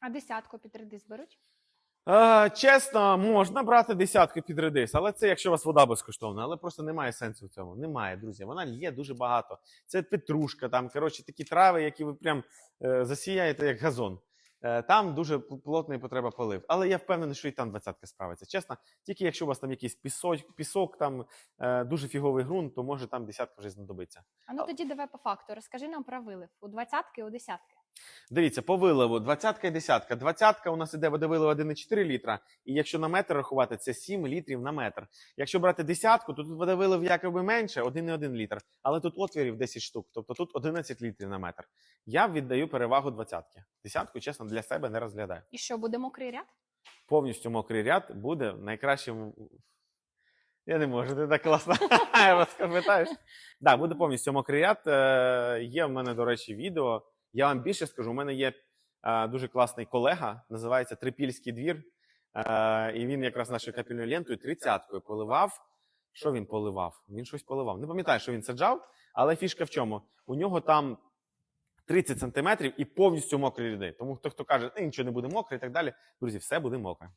А десятку під редис беруть? Е, чесно, можна брати десятку під редис, але це якщо у вас вода безкоштовна, але просто немає сенсу в цьому. Немає, друзі. Вона є дуже багато. Це петрушка, там коротше такі трави, які ви прям е, засіяєте як газон. Е, там дуже плотний потреба полив. Але я впевнений, що і там двадцятка справиться. Чесно, тільки якщо у вас там якийсь пісок, пісок там е, дуже фіговий ґрунт, то може там десятка вже знадобиться. А ну тоді давай по факту. Розкажи нам про вилив у двадцятки, у десятки. Дивіться, по виливу двадцятка і десятка. Двадцятка у нас іде водовилив 1,4 літра, і якщо на метр рахувати, це 7 літрів на метр. Якщо брати десятку, то тут водовилив якоби менше, 1,1 літр, але тут отвірів 10 штук, тобто тут 11 літрів на метр. Я віддаю перевагу двадцятки. Десятку, чесно, для себе не розглядаю. І що, буде мокрий ряд? Повністю мокрий ряд буде найкращим. Я не можу, ти так класно розкажеш. Так, буде повністю мокрий ряд. Е, Є в мене, до речі, відео. Я вам більше скажу. У мене є е, дуже класний колега, називається Трипільський двір. Е, І він якраз нашою капільною лентою тридцяткою поливав. Що він поливав? Він щось поливав. Не пам'ятаю, що він саджав, але фішка в чому? У нього там 30 сантиметрів і повністю мокрі ряди. Тому хто хто каже, «Е, нічого не буде мокре і так далі. Друзі, все буде мокре.